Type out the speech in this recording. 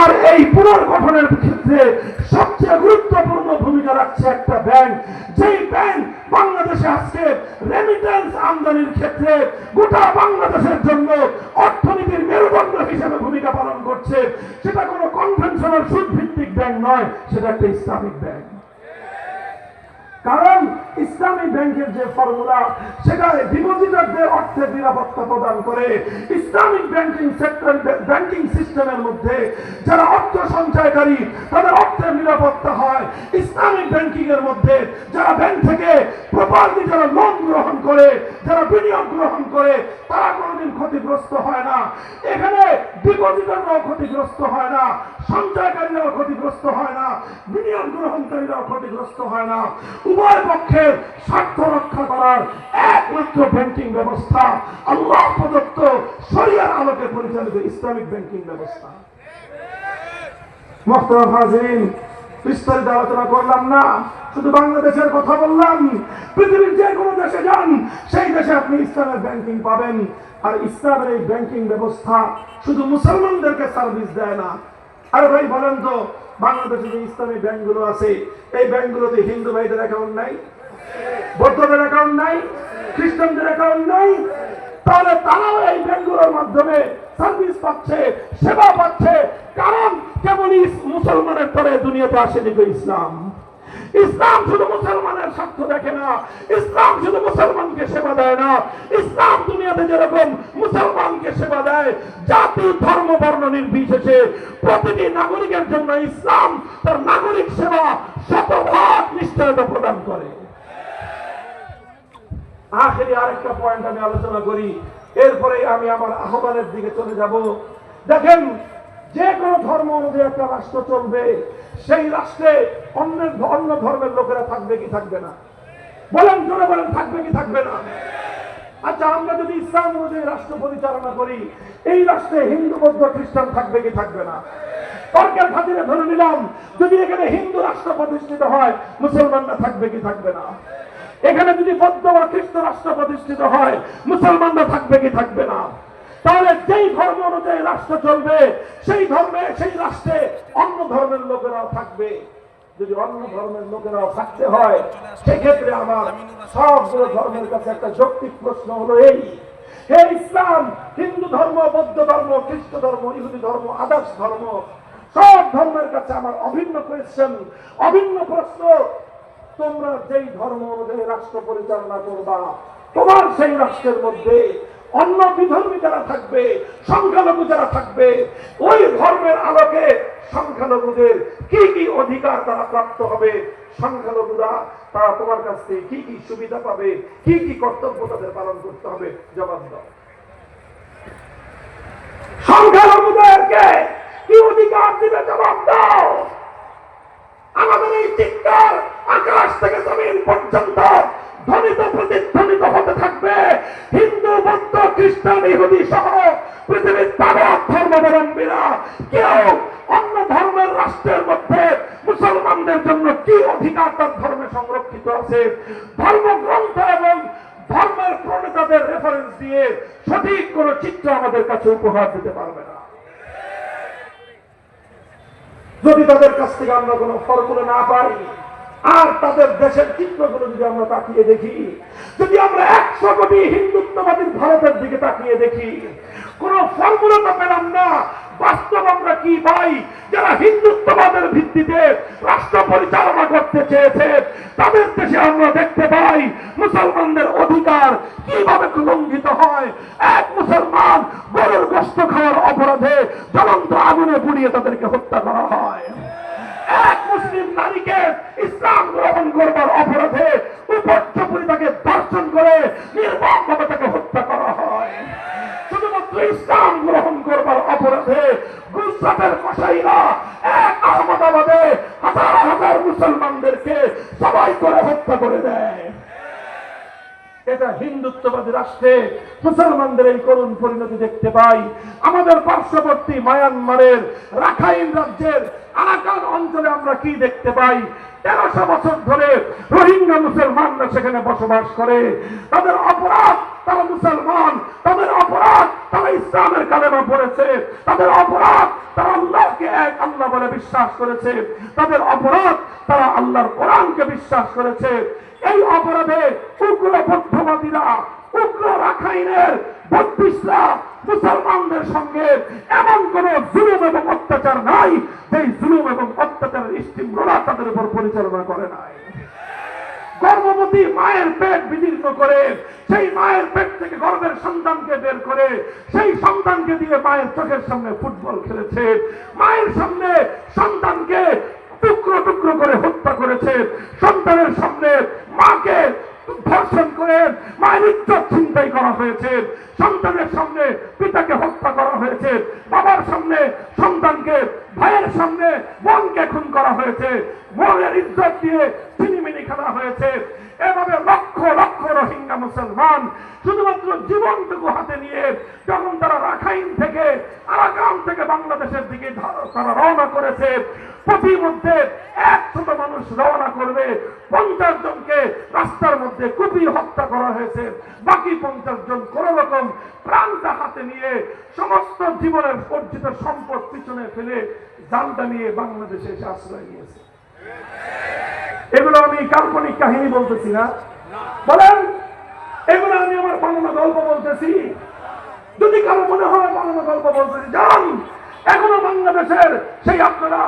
আর এই পুনর্গঠনের ক্ষেত্রে সবচেয়ে গুরুত্বপূর্ণ ভূমিকা রাখছে একটা ব্যাংক যেই ব্যাংক বাংলাদেশে আজকে রেমিটেন্স আমদানির ক্ষেত্রে গোটা বাংলাদেশের জন্য অর্থনীতির মেরুদণ্ড হিসেবে ভূমিকা পালন করছে। সেটা কোনো কনভেনশনাল সুদ ভিত্তিক ব্যাংক নয়, সেটা একটা ইসলামিক ব্যাংক কারণ ইসলামী ব্যাংকের যে ফর্মুলা সেটা অর্থের নিরাপত্তা প্রদান করে ইসলামিক ব্যাংকিং সেক্টর, ব্যাংকিং সিস্টেমের মধ্যে যারা অর্থ সঞ্চয়কারী, তাদের অর্থের নিরাপত্তা হয়। ইসলামিক ব্যাংকিং এর মধ্যে যারা ব্যাংক থেকে প্রপারলি যারা লোন গ্রহণ করে, যারা বিনিয়োগ গ্রহণ করে, তারা কোনোদিন ক্ষতিগ্রস্ত হয় না। এখানে ডিপোজিটাররাও ক্ষতিগ্রস্ত হয় না, সঞ্চয়কারীরাও ক্ষতিগ্রস্ত হয় না, বিনিয়োগ গ্রহণকারীরাও ক্ষতিগ্রস্ত হয় না। উভয় পক্ষের স্বার্থ রক্ষা করার একমাত্র ব্যাংকিং ব্যবস্থা আল্লাহ প্রদত্ত শরিয়ার আলোকে পরিচালিত ইসলামিক ব্যাংকিং ব্যবস্থা। বিস্তারিত আলোচনা করলাম না, শুধু বাংলাদেশের কথা বললাম। পৃথিবীর যে কোনো দেশে যান, সেই দেশে আপনি ইসলামের ব্যাংকিং পাবেন। আর ইসলামের এই ব্যাংকিং ব্যবস্থা শুধু মুসলমানদেরকে সার্ভিস দেয় না। আরে ভাই, বলেন তো, বাংলাদেশে যে ইসলামী ব্যাংকগুলো আছে, এই ব্যাংকগুলোতে হিন্দু ভাইদের অ্যাকাউন্ট নাই? বৌদ্ধদের অ্যাকাউন্ট নাই? খ্রিস্টানদের অ্যাকাউন্ট নাই, তাহলে তারাও এই ব্যাংকগুলোর মাধ্যমে সার্ভিস পাচ্ছে, সেবা পাচ্ছে। কারণ কেবলই মুসলমানের পরে দুনিয়াতে আসেনি গো ইসলাম। ইসলাম শুধু মুসলমানের স্বার্থ দেখে না, ইসলাম শুধু মুসলমানকে সেবা দেয় না। ইসলাম দুনিয়াতে যেরকম মুসলমানকে সেবা দেয়, জাতি, ধর্ম, বর্ণ নির্বিশেষে প্রতিটি নাগরিকের জন্য ইসলাম তার নাগরিক সেবা শতভাগ নিশ্চয়তা প্রদান করে। আখেরি আরেকটা পয়েন্ট আমি আলোচনা করি। এরপরে আমি আমার আহ্বানের দিকে চলে যাব। দেখেন, যে কোনো ধর্ম অনুযায়ী একটা রাষ্ট্র চলবে, সেই রাষ্ট্রে অন্যের অন্য ধর্মের লোকেরা থাকবে কি থাকবে না? বলেন, জোরে বলেন, থাকবে কি থাকবে না? আচ্ছা আমরা যদি ইসলাম অনুযায়ী রাষ্ট্র পরিচালনা করি, এই রাষ্ট্রে হিন্দু, বৌদ্ধ, খ্রিস্টান থাকবে কি থাকবে না? তর্কের খাতিরে ধরে নিলাম, যদি এখানে হিন্দু রাষ্ট্র প্রতিষ্ঠিত হয়, মুসলমানরা থাকবে কি থাকবে না? এখানে যদি বৌদ্ধ বা খ্রিস্ট রাষ্ট্র প্রতিষ্ঠিত হয়, মুসলমানরা থাকবে কি থাকবে না? তাহলে যেই ধর্ম অনুযায়ী রাষ্ট্র চলবে, সেই ধর্মে, সেই রাষ্ট্রে অন্য ধর্মের লোকেরাও থাকবে। যদি অন্য ধর্মের লোকেরাও থাকতে হয়, সেক্ষেত্রে আমার সবগুলো ধর্মের কাছে একটা যৌক্তিক প্রশ্ন হলো এই। হে ইসলাম, হিন্দু ধর্ম, বৌদ্ধ ধর্ম, খ্রিস্ট ধর্ম, ইহুদি ধর্ম আদার্স ধর্ম, সব ধর্মের কাছে আমার অভিন্ন কোয়েশ্চেন অভিন্ন প্রশ্ন। তোমরা যেই ধর্ম অনুযায়ী রাষ্ট্র পরিচালনা করবা, তোমার সেই রাষ্ট্রের মধ্যে অন্য বিধর্মী যারা থাকবে, সংখ্যালঘু যারা থাকবে, ওই ধর্মের আলোকে সংখ্যালঘুদের কি কি অধিকার তারা প্রাপ্ত হবে, সংখ্যালঘুরা তারা তোমার কাছ থেকে কি কি সুবিধা পাবে, কি কি কর্তব্য তাদের পালন করতে হবে, জবাব দাও। সংখ্যালঘুদেরকে কি অধিকার দিবে জবাব এই চিৎকার আকাশ থেকে জমিন পর্যন্ত ধ্বনিত প্রতিধ্বনিত হতে থাকবে। হিন্দু, বৌদ্ধ, খ্রিস্টান, ইহুদি সহ পৃথিবীর ধর্মাবলম্বীরা কেউ অন্য ধর্মের রাষ্ট্রের মধ্যে মুসলমানদের জন্য কি অধিকার তার ধর্মে সংরক্ষিত আছে? ধর্মগ্রন্থ এবং ধর্মের প্রণেতাদের রেফারেন্স দিয়ে সঠিক কোন চিত্র আমাদের কাছে উপহার দিতে পারবে না। যদি তাদের কাছ থেকে আমরা কোনো ফর্মুলা না পাই, আর তাদের দেশের চিত্রগুলো যদি আমরা তাকিয়ে দেখি, যদি একশো হিন্দুত্ববাদীর ভারতের দিকে তাকিয়ে দেখি, কোন ফর্মুলা তো পেলাম না। বাস্তব আমরা কি পাই? যারা হিন্দুত্ববাদের ভিত্তিতে রাষ্ট্র পরিচালনা করতে চেয়েছে, তাদের দেশে আমরা দেখতে পাই, মুসলমানদের অধিকার কীভাবে লঙ্ঘিত হয়? এক মুসলমান গরুর গোস্ত খাওয়ার অপরাধে জ্বলন্ত আগুনে পুড়িয়ে তাদেরকে হত্যা করা হয়। এক মুসলিম নারীকে ইসলাম গ্রহণ করবার অপরাধে উপর্যপুরি দর্শন করে নির্মমভাবে তাকে হত্যা করা হয়। শুধুমাত্র ইসলাম গ্রহণ করবার অপরাধে গুজরাটের কসাইরা এক আহমদাবাদে হাজার হাজার মুসলমানদেরকে সবাই করে হত্যা করে দেয়। এটা হিন্দুত্ববাদী রাষ্ট্রে মুসলমানদের এই করুণ পরিণতি দেখতে পাই। আমাদের পার্শ্ববর্তী মায়ানমারের রাখাইন রাজ্যের আরাকান অঞ্চলে আমরা কি দেখতে পাই? তেরোশো বছর ধরে রোহিঙ্গা মুসলমানরা সেখানে বসবাস করে। তাদের অপরাধ, তারা মুসলমান, তাদের অপরাধ, তারা ইসলামের কালেমা পড়েছে। তাদের অপরাধ, তারা আল্লাহ এক আল্লাহ বলে বিশ্বাস করেছে। তাদের অপরাধ, তারা আল্লাহর কোরআনকে বিশ্বাস করেছে। এই অপরাধে উগ্র বৌদ্ধবাদীরা, উগ্র রাখাইনের বত্রিশরা মুসলমানদের সঙ্গে এমন কোন জুলুম এবং অত্যাচার নাই যে জুলুম এবং অত্যাচারের স্টিমরোলা তাদের উপর পরিচালনা করে নাই। গর্ভবতী মায়ের পেট বিদীর্ণ করে, সেই মায়ের পেট থেকে গর্ভের সন্তানকে বের করে, সেই সন্তানকে দিয়ে মায়ের চোখের সামনে ফুটবল খেলেছে। মায়ের সামনে বাবার সামনে, সন্তানকে, ভাইয়ের সামনে বোনকে খুন করা হয়েছে। বোনের ইজ্জত দিয়ে চিনিমিনি খেলা হয়েছে। এভাবে লক্ষ লক্ষ রোহিঙ্গা মুসলমান শুধুমাত্র জীবনটুকু হাতে নিয়ে যখন তারা রাখাইন থেকে আরাকাম থেকে বাংলাদেশের দিকে তারা রওনা করেছে। প্রতিমধ্যে একশত মানুষ রওনা করবে। পঞ্চাশ জনকে রাস্তার মধ্যে কুপিয়ে হত্যা করা হয়েছে। বাকি পঞ্চাশ জন কোন রকম প্রাণটা হাতে নিয়ে সমস্ত জীবনের অর্জিত সম্পদ পিছনে ফেলে জানটা নিয়ে বাংলাদেশে এসে আশ্রয় নিয়েছে। এগুলো আমি কাল্পনিক কাহিনী বলতেছি না। বলেন, এগুলো আমি আমার বানানো গল্প বলতেছি। যদি কারও মনে হয় বানানো গল্প বলতেছি যান এখনও বাংলাদেশের সেই আপনারা